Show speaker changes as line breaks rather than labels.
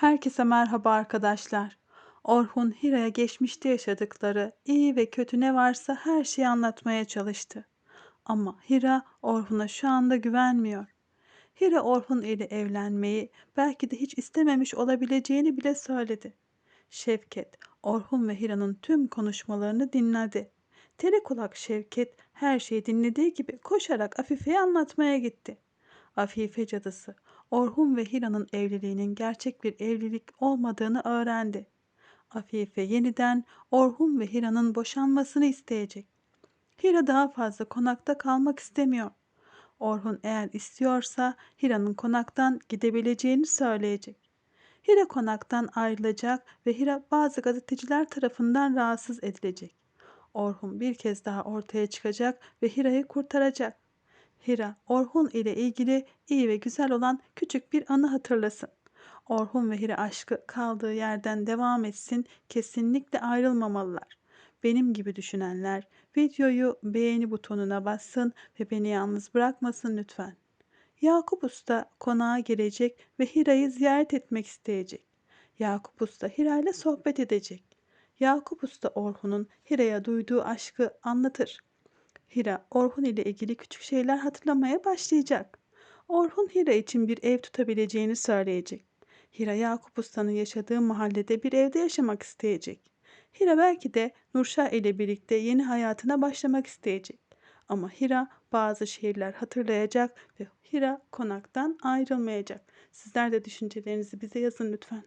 Herkese merhaba arkadaşlar. Orhun Hira'ya geçmişte yaşadıkları iyi ve kötü ne varsa her şeyi anlatmaya çalıştı. Ama Hira Orhun'a şu anda güvenmiyor. Hira Orhun ile evlenmeyi belki de hiç istememiş olabileceğini bile söyledi. Şevket, Orhun ve Hira'nın tüm konuşmalarını dinledi. Tere kulak Şevket her şeyi dinlediği gibi koşarak Afife'ye anlatmaya gitti. Afife cadısı Orhun ve Hira'nın evliliğinin gerçek bir evlilik olmadığını öğrendi. Afife yeniden Orhun ve Hira'nın boşanmasını isteyecek. Hira daha fazla konakta kalmak istemiyor. Orhun eğer istiyorsa Hira'nın konaktan gidebileceğini söyleyecek. Hira konaktan ayrılacak ve Hira bazı gazeteciler tarafından rahatsız edilecek. Orhun bir kez daha ortaya çıkacak ve Hira'yı kurtaracak. Hira, Orhun ile ilgili iyi ve güzel olan küçük bir anı hatırlasın. Orhun ve Hira aşkı kaldığı yerden devam etsin, kesinlikle ayrılmamalılar. Benim gibi düşünenler videoyu beğeni butonuna bassın ve beni yalnız bırakmasın lütfen. Yakup Usta konağa gelecek ve Hira'yı ziyaret etmek isteyecek. Yakup Usta Hira ile sohbet edecek. Yakup Usta Orhun'un Hira'ya duyduğu aşkı anlatır. Hira, Orhun ile ilgili küçük şeyler hatırlamaya başlayacak. Orhun Hira için bir ev tutabileceğini söyleyecek. Hira Yakup Usta'nın yaşadığı mahallede bir evde yaşamak isteyecek. Hira belki de Nurşah ile birlikte yeni hayatına başlamak isteyecek. Ama Hira bazı şeyler hatırlayacak ve Hira konaktan ayrılmayacak. Sizler de düşüncelerinizi bize yazın lütfen.